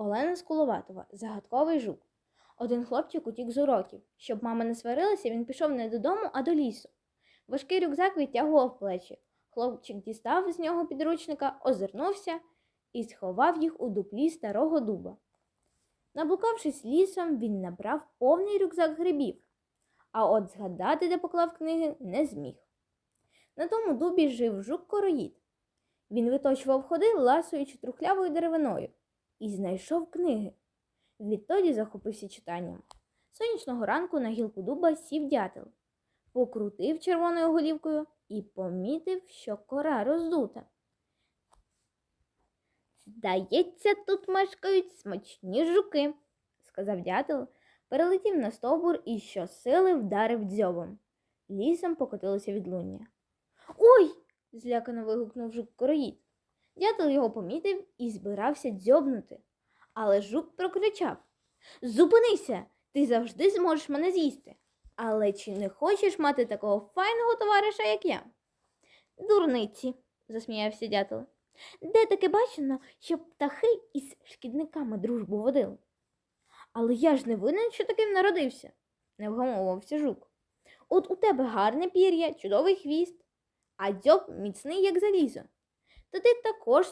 Олена Скуловатова, загадковий жук. Один хлопчик утік з уроків. Щоб мама не сварилася, він пішов не додому, а до лісу. Важкий рюкзак відтягував плечі. Хлопчик дістав з нього підручника, озирнувся і сховав їх у дуплі старого дуба. Наблукавшись лісом, він набрав повний рюкзак грибів, а от згадати, де поклав книги, не зміг. На тому дубі жив жук короїд. Він виточував ходи, ласуючи трухлявою деревиною, і знайшов книги. Відтоді захопився читанням. Сонячного ранку на гілку дуба сів дятел, покрутив червоною голівкою і помітив, що кора роздута. Здається, тут мешкають смачні жуки, сказав дятел, перелетів на стовбур і щосили вдарив дзьобом. Лісом покотилося відлуння. Ой! злякано вигукнув жук короїд. Дятел його помітив і збирався дзьобнути. Але жук прокричав Зупинися! Ти завжди зможеш мене з'їсти. Але чи не хочеш мати такого файного товариша, як я? Дурниці, засміявся дятел. Де таке бачено, щоб птахи із шкідниками дружбу водили? Але я ж не винен, що таким народився, не вгамовувався жук. От у тебе гарне пір'я, чудовий хвіст, а дзьоб міцний, як залізо. Та ти також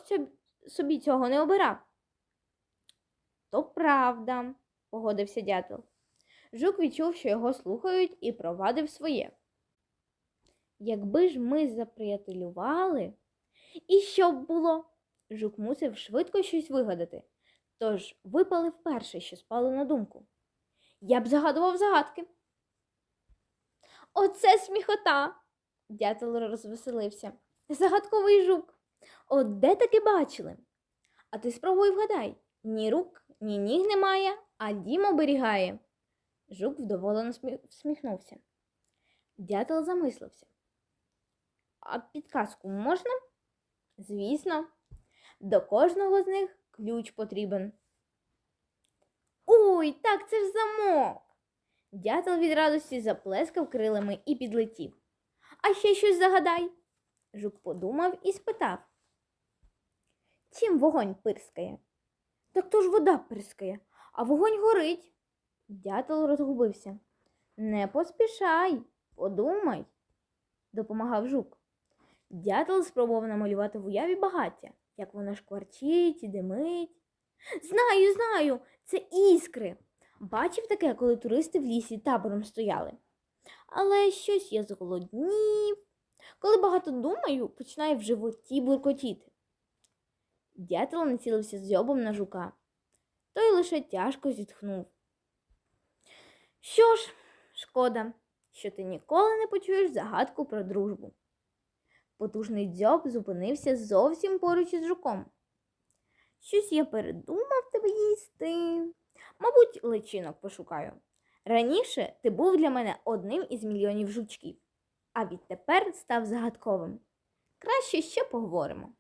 собі цього не обирав. То правда, погодився дятел. Жук відчув, що його слухають, і провадив своє. Якби ж ми заприятелювали, і що б було? Жук мусив швидко щось вигадати, тож випали вперше, що спало на думку. Я б загадував загадки. Оце сміхота. Дятел розвеселився. Загадковий жук. От де таки бачили? А ти спробуй вгадай. Ні рук, ні ніг немає, а дім оберігає. Жук вдоволено всміхнувся. Дятел замислився. А підказку можна? Звісно, до кожного з них ключ потрібен. Ой, так це ж замок. Дятел від радості заплескав крилами і підлетів. А ще щось загадай. Жук подумав і спитав. Чим вогонь пирскає? Так то ж вода пирскає, а вогонь горить. Дятел розгубився. Не поспішай, подумай, допомагав жук. Дятел спробував намалювати в уяві багаття, як воно шкварчить і димить. Знаю, знаю, це іскри. Бачив таке, коли туристи в лісі табором стояли. Але щось я зголоднів. Коли багато думаю, починає в животі буркотіти. Дятел націлився зьобом на жука. Той лише тяжко зітхнув. Що ж, шкода, що ти ніколи не почуєш загадку про дружбу. Потужний дзьоб зупинився зовсім поруч із жуком. Щось я передумав тебе їсти. Мабуть, личинок пошукаю. Раніше ти був для мене одним із мільйонів жучків, а відтепер став загадковим. Краще ще поговоримо.